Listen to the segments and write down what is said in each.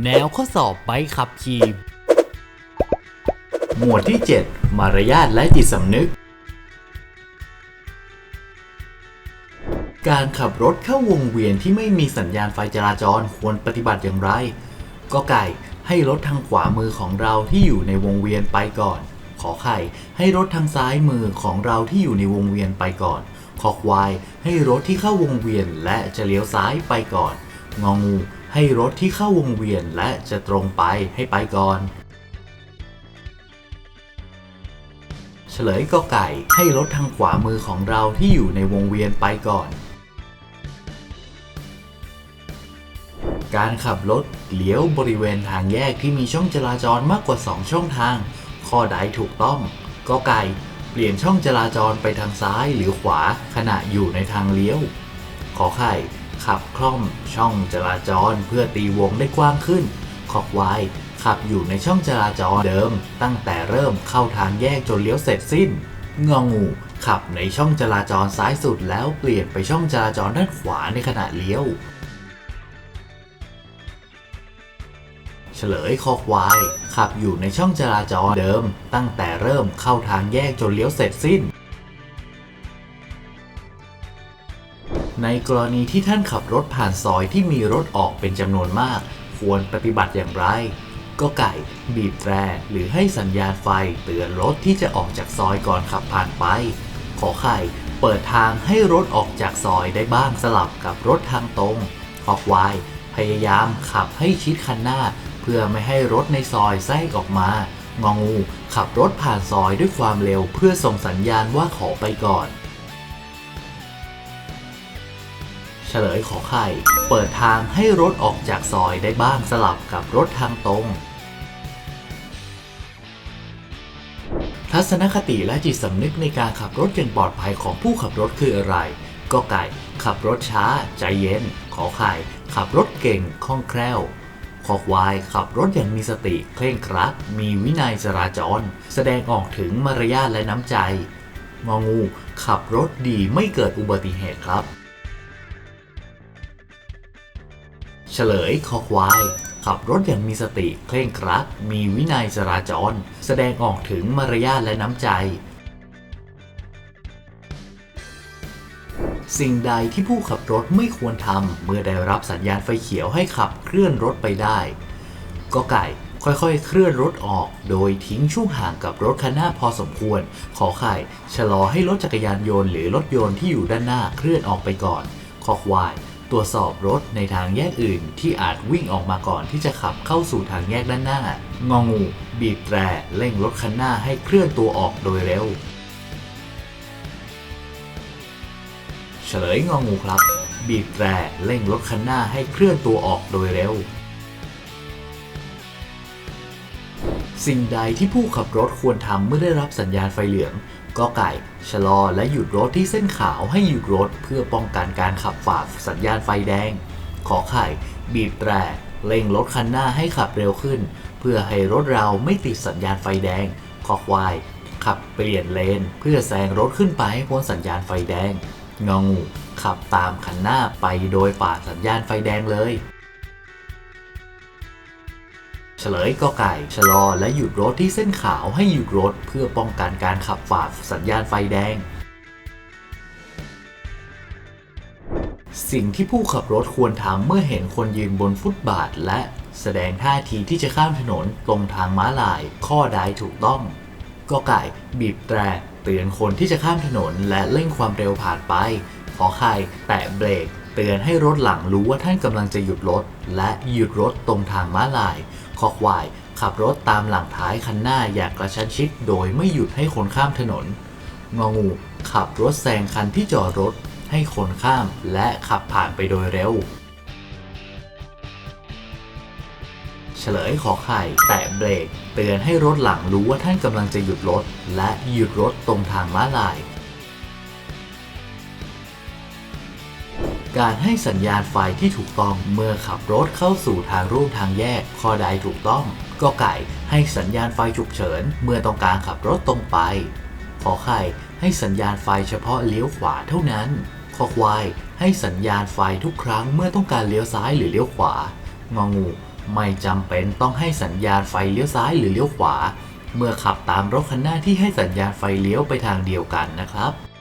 แนวข้อสอบใบขับขี่หมวดที่ 7 มารยาทและจิตสำนึก การขับรถเข้าวงเวียนที่ไม่มีสัญญาณไฟจราจรควรปฏิบัติอย่างไร ก็ไก่ให้รถทางขวามือของเราที่อยู่ในวงเวียนไปก่อน ขอไข่ให้รถทางซ้ายมือของเราที่อยู่ในวงเวียนไปก่อน ขอควายให้รถที่เข้าวงเวียนและจะเลี้ยวซ้ายไปก่อน งองู ให้รถที่เข้าวงเวียนและจะตรงไปให้ไปก่อน เฉลยก็ไก่ให้รถทางขวามือของเราที่อยู่ในวงเวียนไปก่อน การขับรถเลี้ยวบริเวณทางแยกที่มีช่องจราจรมากกว่า 2 ช่องทาง ข้อใดถูกต้องก็ไก่เปลี่ยนช่องจราจรไปทางซ้ายหรือขวาขณะอยู่ในทางเลี้ยว ขอไข่ ขับคล่อมช่องจราจรเพื่อตีวงได้กว้างขึ้นขอควายขับอยู่ในช่องจราจรเดิม ตั้งแต่เริ่มเข้าทางแยกจนเลี้ยวเสร็จสิ้นงองูขับในช่องจราจรซ้ายสุดแล้วเปลี่ยนไปช่องจราจรด้านขวาในขณะเลี้ยว เฉลยคอควายขับอยู่ในช่องจราจรเดิม ตั้งแต่เริ่มเข้าทางแยกจนเลี้ยวเสร็จสิ้น ในกรณีที่ท่านขับรถผ่านซอยที่มีรถออกเป็นจำนวนมาก ควรปฏิบัติอย่างไร ก็ไก่บีบแตรหรือให้สัญญาณไฟเตือนรถที่จะออกจากซอยก่อนขับผ่านไป ขอไข่เปิดทางให้รถออกจากซอยได้บ้างสลับกับรถทางตรงขอควายพยายามขับให้ชิดคันหน้า เพื่อไม่ให้รถในซอยแทรกออกมางองู ขับรถผ่านซอยด้วยความเร็วเพื่อส่งสัญญาณว่าขอไปก่อน เฉลยขอไข่ เปิดทางให้รถออกจากซอยได้บ้างสลับกับรถทางตรง ทัศนคติและจิตสำนึกในการขับรถอย่างปลอดภัยของผู้ขับรถคืออะไรก็ไก่ขับรถช้า ใจเย็น ขอไข่ ขับรถเก่งคล่องแคล่วขอควายขับรถอย่างมีสติ เคร่งครัด มีวินัยจราจร แสดงออกถึงมารยาทและน้ำใจ งองู ขับรถดีไม่เกิดอุบัติเหตุครับ เฉลยคอควาย ขับรถอย่างมีสติเคร่งครัด มีวินัยจราจร แสดงออกถึงมารยาทและน้ำใจ สิ่งใดที่ผู้ขับรถไม่ควรทำเมื่อได้รับสัญญาณไฟเขียวให้ขับเคลื่อนรถไปได้ก็ไก่ค่อยๆ เคลื่อนรถออก โดยทิ้งช่วงห่างกับรถคันหน้าพอสมควร ขอไข่ ชะลอให้รถจักรยานยนต์หรือรถยนต์ที่อยู่ด้านหน้าเคลื่อนออกไปก่อน ขอควาย ตรวจสอบรถในทางแยกอื่น ที่อาจวิ่งออกมาก่อนที่จะขับเข้าสู่ทางแยกด้านหน้า งองู บีบแตรเร่งรถคันหน้าให้เคลื่อนตัวออกโดยเร็ว เฉลยงองูครับ บีบแตรเร่งรถคันหน้าให้เคลื่อนตัวออกโดยเร็ว สิ่งใดที่ผู้ขับรถควรทำเมื่อได้รับสัญญาณไฟเหลือง ก็ไก่ชะลอและหยุดรถที่เส้นขาวให้หยุดรถเพื่อป้องกันการขับฝ่าสัญญาณไฟแดง ขอไข่ บีบแตรเร่งรถคันหน้าให้ขับเร็วขึ้น เพื่อให้รถเราไม่ติดสัญญาณไฟแดง ขอควาย ขับเปลี่ยนเลน เพื่อแซงรถขึ้นไปให้พ้นสัญญาณไฟแดง งองู ขับตามคันหน้าไปโดยฝ่าสัญญาณไฟแดงเลย เฉลยก็ไก่ชะลอและหยุดรถที่เส้นขาวให้หยุดรถเพื่อป้องกันการขับฝ่าสัญญาณไฟแดง สิ่งที่ผู้ขับรถควรทำเมื่อเห็นคนยืนบนฟุตบาท และแสดงท่าทีที่จะข้ามถนนตรงทางม้าลาย ข้อใดถูกต้อง ก็ไก่บีบแตรเตือนคนที่จะข้ามถนนและเร่งความเร็วผ่านไปขอไข่แตะเบรก เตือนให้รถหลังรู้ว่าท่านกำลังจะหยุดรถ และหยุดรถตรงทางม้าลาย คอควาย ขับรถตามหลังท้ายคันหน้าอย่างกระชั้นชิด โดยไม่หยุดให้คนข้ามถนน งองู ขับรถแซงคันที่จอดรถ ให้คนข้ามและขับผ่านไปโดยเร็ว เฉลยขอไข่แตะเบรก เตือนให้รถหลังรู้ว่าท่านกำลังจะหยุดรถ และหยุดรถตรงทางม้าลาย การให้สัญญาณไฟที่ถูกต้องเมื่อขับรถเข้าสู่ทางร่วมทางแยก ข้อใดถูกต้องก็ไก่ให้สัญญาณไฟฉุกเฉิน เมื่อต้องการขับรถตรงไป ขอไข่ให้สัญญาณไฟเฉพาะเลี้ยวขวาเท่านั้น ขอควายให้สัญญาณไฟทุกครั้งเมื่อต้องการเลี้ยวซ้ายหรือเลี้ยวขวางองู ไม่จำเป็นต้องให้สัญญาณไฟเลี้ยวซ้ายหรือเลี้ยวขวา เมื่อขับตามรถคันหน้าที่ให้สัญญาณไฟเลี้ยวไปทางเดียวกันนะครับ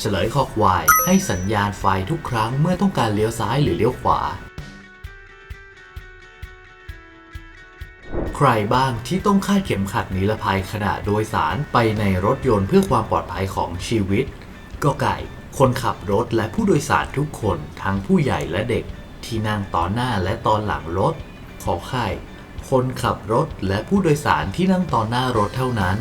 เฉลยคอควาย ให้สัญญาณไฟทุกครั้งเมื่อต้องการเลี้ยวซ้ายหรือเลี้ยวขวา ใครบ้างที่ต้องคาดเข็มขัดนิรภัยขณะโดยสารไปในรถยนต์เพื่อความปลอดภัยของชีวิต ก็ไก่ คนขับรถและผู้โดยสารทุกคนทั้งผู้ใหญ่และเด็ก ที่นั่งตอนหน้าและตอนหลังรถ ขอไข่ คนขับรถและผู้โดยสารที่นั่งตอนหน้ารถเท่านั้น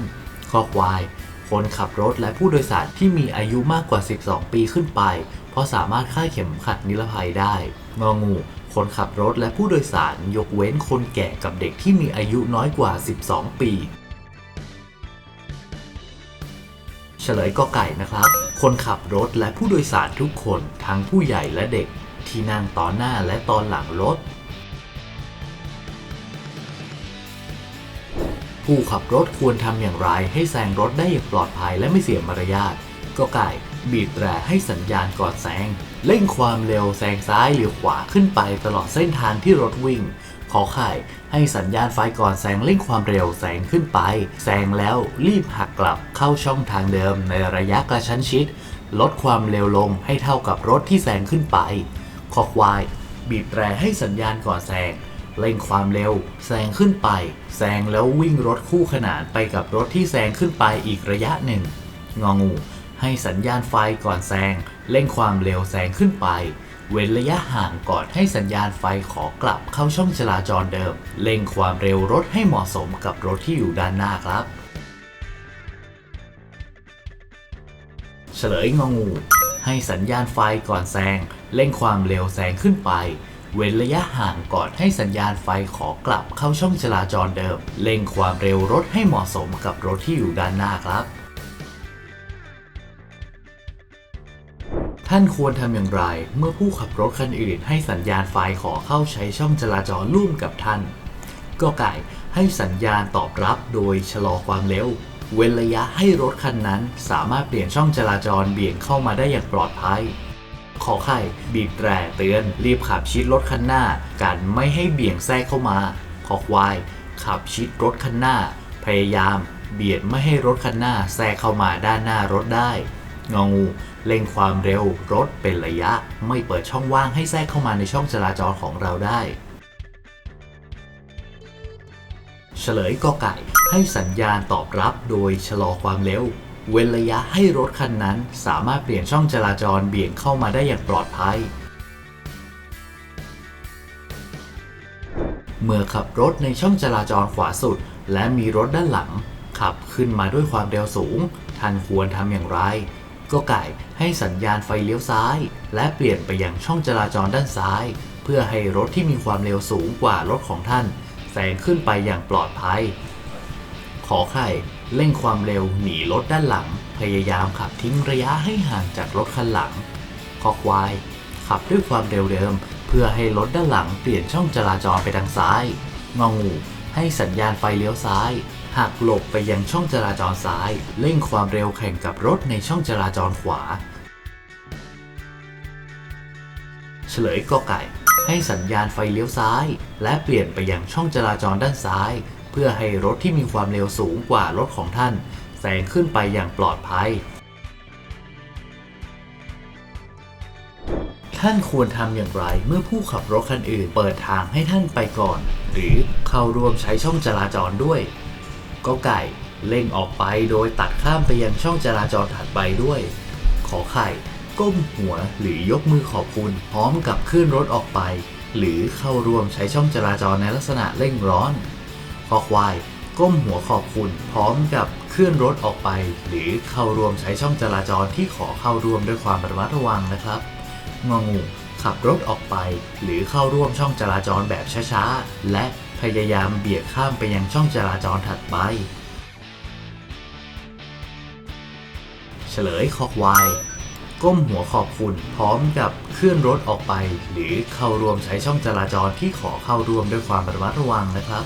ขอควาย คนขับรถและผู้โดยสารที่มีอายุมากกว่า 12 ปีขึ้นไป เพราะสามารถคาดเข็มขัดนิรภัยได้ งองู คนขับรถและผู้โดยสารยกเว้นคนแก่กับเด็กที่มีอายุน้อยกว่า 12 ปี เฉลยก็ไก่นะครับ คนขับรถและผู้โดยสารทุกคนทั้งผู้ใหญ่และเด็กที่นั่งตอนหน้าและตอนหลังรถ ผู้ขับรถควรทำอย่างไรให้แซงรถได้อย่างปลอดภัยและไม่เสียมารยาทก็ไก่บีบแตรให้สัญญาณก่อนแซงเร่งความเร็วแซงซ้ายหรือขวาขึ้นไปตลอดเส้นทางที่รถวิ่ง ขอไข่ให้สัญญาณไฟก่อนแซงเร่งความเร็วแซงขึ้นไป แซงแล้วรีบหักกลับเข้าช่องทางเดิมในระยะกระชั้นชิด ลดความเร็วลงให้เท่ากับรถที่แซงขึ้นไป ขอควาย บีบแตรให้สัญญาณก่อนแซง เร่งความเร็วแซงขึ้นไปแซงแล้ววิ่งรถคู่ขนานไปกับรถที่แซงขึ้นไปอีกระยะหนึ่ง งองู ให้สัญญาณไฟก่อนแซงเร่งความเร็วแซงขึ้นไป เว้นระยะห่างก่อนให้สัญญาณไฟขอกลับเข้าช่องจราจรเดิมเร่งความเร็วรถให้เหมาะสมกับรถที่อยู่ด้านหน้าครับ เฉลยงองู ให้สัญญาณไฟก่อนแซงเร่งความเร็วแซงขึ้นไป เว้นระยะห่างก่อนให้สัญญาณไฟขอกลับเข้าช่องจราจรเดิม เร่งความเร็วรถให้เหมาะสมกับรถที่อยู่ด้านหน้าครับ ท่านควรทำอย่างไร เมื่อผู้ขับรถคันอื่น ให้สัญญาณไฟขอเข้าใช้ช่องจราจรร่วมกับท่าน ก็ไก่ให้สัญญาณตอบรับโดยชะลอความเร็ว เว้นระยะให้รถคันนั้น สามารถเปลี่ยนช่องจราจรเบี่ยงเข้ามาได้อย่างปลอดภัย ขอไข่บีบแตรเตือน รีบขับชิดรถคันหน้ากันไม่ให้เบี่ยงแทรกเข้ามา ขอควาย ขับชิดรถคันหน้า พยายาม เบียดไม่ให้รถคันหน้าแทรกเข้ามาด้านหน้ารถได้ งองู เร่งความเร็วรถเป็นระยะ ไม่เปิดช่องว่างให้แทรกเข้ามาในช่องจราจรของเราได้เฉลยกอไก่ให้สัญญาณตอบรับโดยชะลอความเร็ว เว้นระยะให้รถคันนั้นสามารถเปลี่ยนช่องจราจรเบี่ยงเข้ามาได้อย่างปลอดภัย เมื่อขับรถในช่องจราจรขวาสุด และมีรถด้านหลัง ขับขึ้นมาด้วยความเร็วสูง ท่านควรทำอย่างไร ก็ไก่ให้สัญญาณไฟเลี้ยวซ้าย และเปลี่ยนไปยังช่องจราจรด้านซ้าย เพื่อให้รถที่มีความเร็วสูงกว่ารถของท่านแซงขึ้นไปอย่างปลอดภัย ขอไข่ เร่งความเร็วหนีรถด้านหลัง พยายามขับทิ้งระยะให้ห่างจากรถคันหลังขอควาย ขับด้วยความเร็วเดิม เพื่อให้รถด้านหลังเปลี่ยนช่องจราจรไปทางซ้ายงองู ให้สัญญาณไฟเลี้ยวซ้ายหักหลบไปยังช่องจราจรซ้าย เร่งความเร็วแข่งกับรถในช่องจราจรขวา เฉลยกอไก่ ให้สัญญาณไฟเลี้ยวซ้าย และเปลี่ยนไปยังช่องจราจรด้านซ้าย เพื่อให้รถที่มีความเร็วสูงกว่ารถของท่านแซงขึ้นไปอย่างปลอดภัย ท่านควรทำอย่างไรเมื่อผู้ขับรถคันอื่นเปิดทางให้ท่านไปก่อน หรือเข้าร่วมใช้ช่องจราจรด้วย ก็ไก่เร่งออกไปโดยตัดข้ามไปยังช่องจราจรถัดไปด้วย ขอไข่ก้มหัวหรือยกมือขอบคุณพร้อมกับขึ้นรถออกไป หรือเข้าร่วมใช้ช่องจราจรในลักษณะเร่งร้อน คอควาย ก้มหัวขอบคุณ พร้อมกับเคลื่อนรถออกไป หรือเข้าร่วมใช้ช่องจราจรที่ขอเข้าร่วมด้วยความระมัดระวังนะครับงองูขับรถออกไป หรือเข้าร่วมช่องจราจรแบบช้าๆ และพยายามเบียงข้ามไปยังช่องจราจรถัดไป เฉลยคอควายก้มหัวขอบคุณ พร้อมกับเคลื่อนรถออกไป หรือเข้าร่วมใช้ช่องจราจรที่ขอเข้าร่วมด้วยความระมัดระวังนะครับ